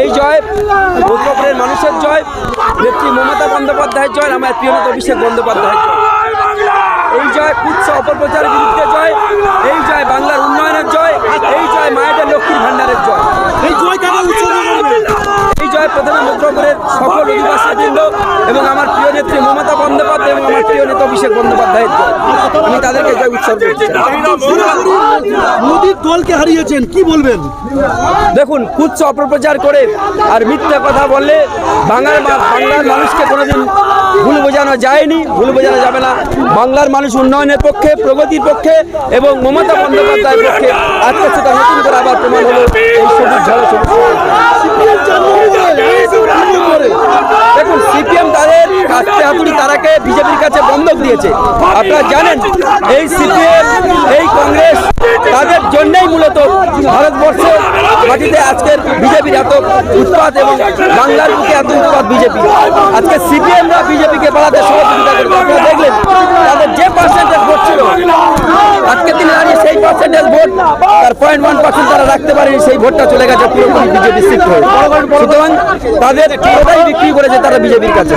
এই জয় উত্তরপ্রদেশের মানুষের জয়, নেত্রী মমতা বন্দ্যোপাধ্যায়ের জয়, আমার প্রিয় অভিষেক বন্দ্যোপাধ্যায়ের এই জয় কুৎসা অপপ্রচারের বিরুদ্ধে জয়, এই জয় বাংলার উন্নয়নের জয়, এই জয় মায়েদের লক্ষ্মীর ভাণ্ডারের জয় এই জয় কাকে উৎসর্গ করবে জয় প্রথমে মুদ্রপুরের সকল অধিবাসীবৃন্দ এবং আমার প্রিয় নেত্রী মমতা বন্দ্যোপাধ্যায় এবং আমার প্রিয় নেতা অভিষেক বন্দ্যোপাধ্যায়ের আমি তাদেরকে জয় উৎসর্গ মোদীর দলকে হারিয়েছেন কি বলবেন? দেখুন কুচ্ছ অপপ্রচার করে আর মিথ্যা কথা বললে বাংলার বাংলার মানুষকে কোনোদিন ভুল বোঝানো যায়নি ভুল বোঝানো যাবে না। বাংলার মানুষ উন্নয়নের পক্ষে প্রগতির পক্ষে এবং মমতা বন্দ্যোপাধ্যায়ের পক্ষে আজকে সেটা নতুন করে আবার প্রমাণ হলো এই সবুজ ঝড় সবুজ দেখুন সিপিএম তাদের কাছে হাতুড়ি তারাকে বিজেপির কাছে বন্ধক দিয়েছে। আপনারা জানেন, এই সিপিএম, এই কংগ্রেস, তাদের জন্যই মূলত ভারতবর্ষে মাটিতে আজকের বিজেপির এত উৎপাত এবং বাংলার বুকে এত উৎপাত বিজেপি। আজকে সিপিএমরা বিজেপিকে পালাতে সহযোগিতা করবে। আপনারা দেখলেন, তাদের যে পার্সেন্টেজ ভোট ছিল, আজকে দিনে দাঁড়িয়ে সেই পার্সেন্টেজ ভোট তার পয়েন্ট ওয়ান পার্সেন্ট তারা রাখতে পারেনি, সেই ভোটটা চলে গেছে পুরোপুরি বিজেপি শিফট হয়ে। সুতরাং তাদের বিক্রি করেছে তারা বিজেপির কাছে।